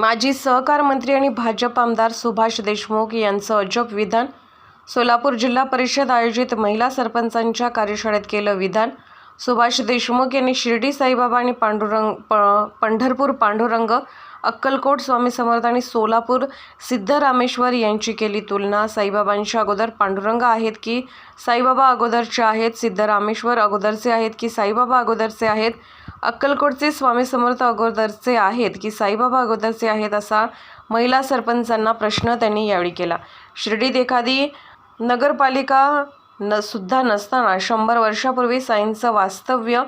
माजी सहकार मंत्री आणि भाजप आमदार सुभाष देशमुख यांचं अजब विधान. सोलापूर जिल्हा परिषद आयोजित महिला सरपंचांच्या कार्यशाळेत केलं विधान. सुभाष देशमुख यांनी शिर्डी साईबाबा आणि पांडुरंग प पंढरपूर पांडुरंग अक्कलकोट स्वामी समर्थ आणि सोलापूर सिद्धरामेश्वर यांची केली तुलना. साईबाबांच्या अगोदर पांडुरंग आहेत की साईबाबा अगोदरचे आहेत सिद्धरामेश्वर अगोदरचे आहेत की साईबाबा अगोदरचे आहेत? अक्कलकोटचे स्वामी समर्थ अगोदरचे आहेत की साईबाबा अगोदरचे आहेत असा महिला सरपंचांना प्रश्न त्यांनी यावेळी केला. शिर्डीत एखादी नगरपालिका न सुद्धा नसताना शंभर वर्षापूर्वी साईंचं वास्तव्य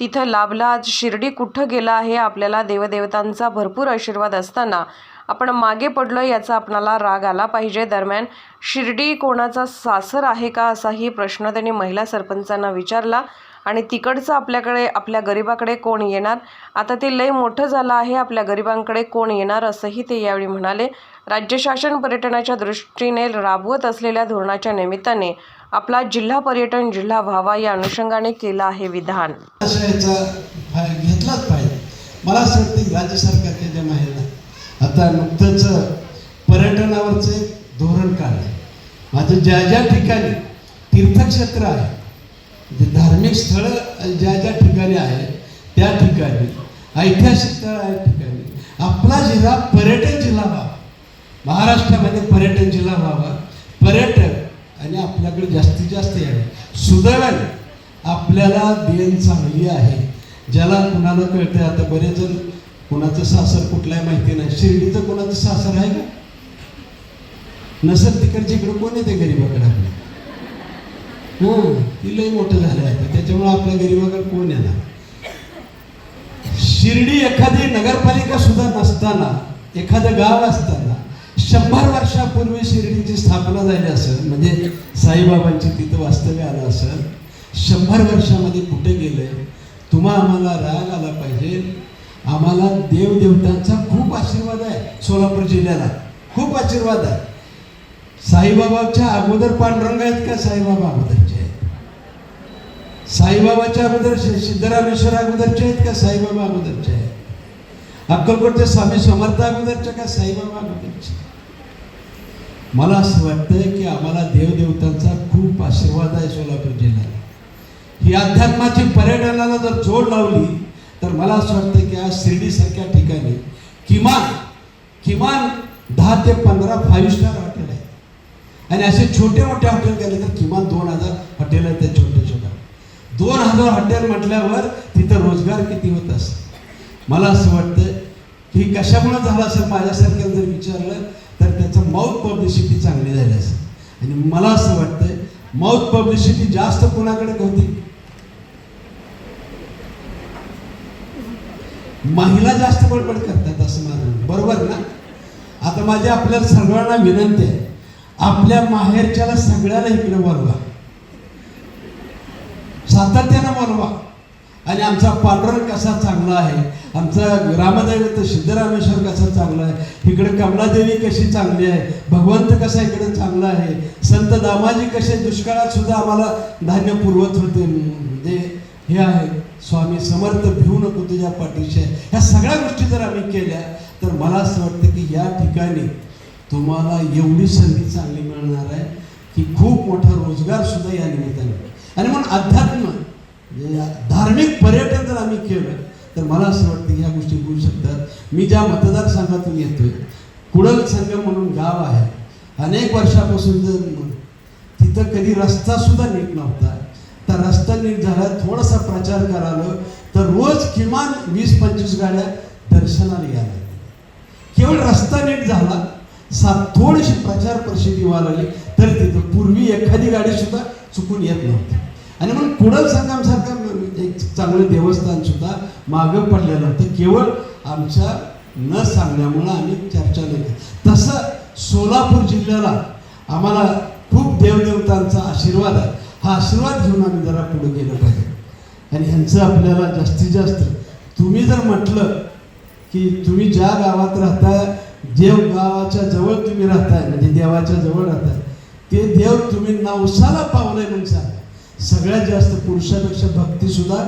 तिथं लाभला. आज शिर्डी कुठं गेलं आहे आपल्याला देवदेवतांचा भरपूर आशीर्वाद असताना आपण मागे पडलो याचा आपणाला राग आला पाहिजे. दरम्यान शिर्डी कोणाचा सासर आहे का असाही प्रश्न त्यांनी महिला सरपंचांना विचारला. आणि तिकडचं आपल्याकडे आपल्या गरिबाकडे कोण येणार? आता ते लय मोठं झालं आहे आपल्या गरिबांकडे कोण येणार असंही ते यावेळी म्हणाले. राज्य शासन पर्यटनाच्या दृष्टीने राबवत असलेल्या धोरणाच्या निमित्ताने आपला जिल्हा पर्यटन जिल्हा व्हावा या अनुषंगाने केलं आहे विधान. घेतलाच पाहिजे. मला असं वाटतं राज्य सरकारच्या ज्या महिला आता नुकतंच पर्यटनावरचं एक धोरण काढलं माझं ज्या ज्या ठिकाणी तीर्थक्षेत्र आहे जे धार्मिक स्थळं ज्या ज्या ठिकाणी आहेत त्या ठिकाणी ऐतिहासिक स्थळ आहे ठिकाणी आपला जिल्हा पर्यटन जिल्हा व्हावा. महाराष्ट्रामध्ये पर्यटन जिल्हा व्हावा. पर्यटक आणि आपल्याकडे जास्तीत जास्त यावे. सुदैवाने आपल्याला देण चांगली आहे. ज्याला कुणाला कळतं आता बरेच जण कुणाचं सासर कुठलाय माहिती नाही. शिर्डीचं कुणाचं सासर आहे का? नसेल तिकडच्या इकडं कोण येते गरीबाकडे? आपल्या हं ती लय मोठं झालं आहे त्याच्यामुळे आपल्या गरीबाकडे कोण येणार? शिर्डी एखादी नगरपालिका सुद्धा नसताना एखादं गाव असताना शंभर वर्षापूर्वी शिर्डीची स्थापना झाली असेल म्हणजे साईबाबांची तिथं वास्तव्य आलं असेल शंभर वर्षामध्ये कुठे गेलं तुम्हा आम्हाला राग आला पाहिजे आम्हाला देवदेवतांचा खूप आशीर्वाद आहे सोलापूर जिल्ह्याला. खूप आशीर्वाद आहे. साईबाबाच्या अगोदर पांडुरंग आहेत का साईबाबा अगोदरचे आहेत? साईबाबाच्या अगोदर सिद्धरामेश्वर अगोदरचे आहेत का साईबाबा अगोदरचे आहेत? अक्कलकोटचे स्वामी समर्थ अगोदरचे का साईबाबा अगोदरचे? मला असं वाटतंय की आम्हाला देवदेवतांचा खूप आशीर्वाद आहे सोलापूर जिल्ह्याला. ही अध्यात्माची पर्यटनाला जर जोड लावली तर मला असं वाटतं की आज शिर्डीसारख्या ठिकाणी किमान किमान दहा ते पंधरा फाईव्ह स्टार हॉटेल आहे आणि असे छोटे मोठे हॉटेल गेले तर किमान दोन हजार हॉटेल आहेत त्या छोटे छोटे दोन हजार हॉटेल म्हटल्यावर तिथं रोजगार किती होत असत मला असं वाटतं की कशामुळे झालं असेल माझ्यासारख्या जर विचारलं तर त्याचं माउथ पब्लिसिटी चांगली झाली असेल. आणि मला असं वाटतंय माउथ पब्लिसिटी जास्त कोणाकडे होती? महिला जास्त बडबड करतात असं माझं बरोबर ना? आता माझी आपल्याला सगळ्यांना विनंती आहे. आपल्या माहेरच्याला सगळ्याला इकडे बोलवा. सातत्यानं बोलवा. आणि आमचा पांडुरंग कसा चांगला आहे आमचा रामदैवत सिद्धरामेश्वर कसा चांगला आहे इकडे कमलादेवी कशी चांगली आहे भगवंत कसा इकडे चांगला आहे संत दामाजी कसे दुष्काळात सुद्धा आम्हाला धान्य पुरवत होते. म्हणजे हे आहे. स्वामी समर्थ भिवू नको तुझ्या पाठीशी. ह्या सगळ्या गोष्टी जर आम्ही केल्या तर मला असं वाटतं की या ठिकाणी तुम्हाला एवढी संधी चांगली मिळणार आहे की खूप मोठा रोजगार सुद्धा या निमित्ताने आणि म्हणून अध्यात्म म्हणजे धार्मिक पर्यटन जर आम्ही केलं तर मला असं वाटतं की ह्या गोष्टी होऊ शकतात. मी ज्या मतदारसंघातून येतोय कुडल संघ म्हणून गाव आहे. अनेक वर्षापासून जर तिथं कधी रस्ता सुद्धा नीट नव्हता. तर रस्ता नीट झाला थोडासा प्रचार करालो तर रोज किमान वीस पंचवीस गाड्या दर्शनाला यायला लागल्या. केवळ रस्ता नीट झाला सात थोडीशी प्रचार प्रसिद्धी व्हायला लागली तर तिथं पूर्वी एखादी गाडी सुद्धा चुकून येत नव्हती आणि म्हणून कुडल संगमसारखं एक चांगलं देवस्थान सुद्धा मागं पडलेलं होतं केवळ आमच्या न सांगण्यामुळं आम्ही चर्चा नाही केली. तसं सोलापूर जिल्ह्याला आम्हाला खूप देवदेवतांचा आशीर्वाद आहे हा आशीर्वाद घेऊन आम्ही जरा पुढे गेलं पाहिजे. आणि ह्यांचं आपल्याला जास्तीत जास्त तुम्ही जर म्हटलं की तुम्ही ज्या गावात राहताय देव गावाच्या जवळ तुम्ही राहताय म्हणजे देवाच्या जवळ राहताय ते देव तुम्ही नवसाला पावलंय म्हणून सांगा. सगळ्यात जास्त पुरुषापेक्षा भक्तीसुद्धा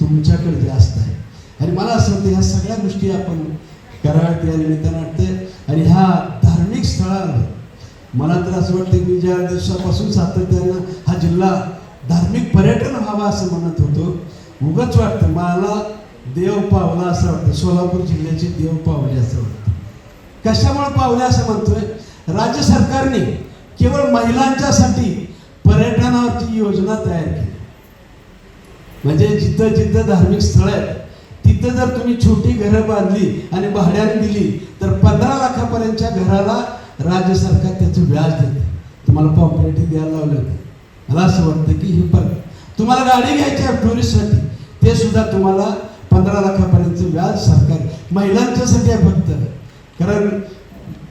तुमच्याकडे जास्त आहे. आणि मला असं वाटतं ह्या सगळ्या गोष्टी आपण कराव्यात या निमित्तानं वाटते आणि ह्या धार्मिक स्थळावर मला तर असं वाटतं की ज्या दिवसापासून सातत्यानं जिल्हा धार्मिक पर्यटन व्हावा असं म्हणत होतो. उगच वाटतं मला देव पावला असं वाटतं. सोलापूर जिल्ह्याची देव पावली असं वाटतं. कशामुळे पावले असं म्हणतोय? राज्य सरकारने केवळ महिलांच्यासाठी पर्यटनावरची योजना तयार केली. म्हणजे जिथं जिथं धार्मिक स्थळ आहेत तिथं जर तुम्ही छोटी घरं बांधली आणि भाड्याने दिली तर पंधरा लाखापर्यंतच्या घराला राज्य सरकार त्याचं व्याज देते. तुम्हाला पॉम्परेटिव्ह द्यायला लावलं. होतं मला असं वाटतं की हे पर तुम्हाला गाडी घ्यायची आहे टुरिस्टसाठी ते सुद्धा तुम्हाला पंधरा लाखापर्यंतचं व्याज सरकार महिलांच्यासाठी आहे फक्त. कारण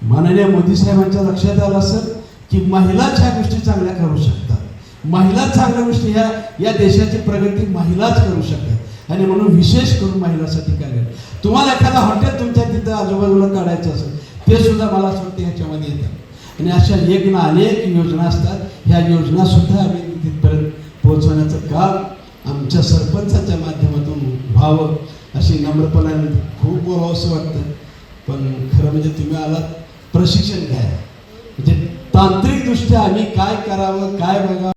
माननीय मोदी साहेबांच्या लक्षात आलं असेल की महिलाच ह्या गोष्टी चांगल्या करू शकतात. महिलाच चांगल्या गोष्टी ह्या या देशाची प्रगती महिलाच करू शकतात. आणि म्हणून विशेष करून महिलासाठी कार्य. तुम्हाला एखादा हॉटेल तुमच्या तिथं आजूबाजूला काढायचं असेल ते सुद्धा मला असं वाटतं ह्याच्यामध्ये येतं. आणि अशा एक ना अनेक योजना असतात. ह्या योजना सुद्धा आम्ही तिथपर्यंत पोहोचवण्याचं काम आमच्या सरपंचाच्या माध्यमातून व्हावं अशी नम्रपणाने खूप व्हावं असं वाटतं. पण खरं म्हणजे तुम्ही आलात प्रशिक्षण घ्या. म्हणजे तांत्रिकदृष्ट्या आम्ही काय करावं काय बघावं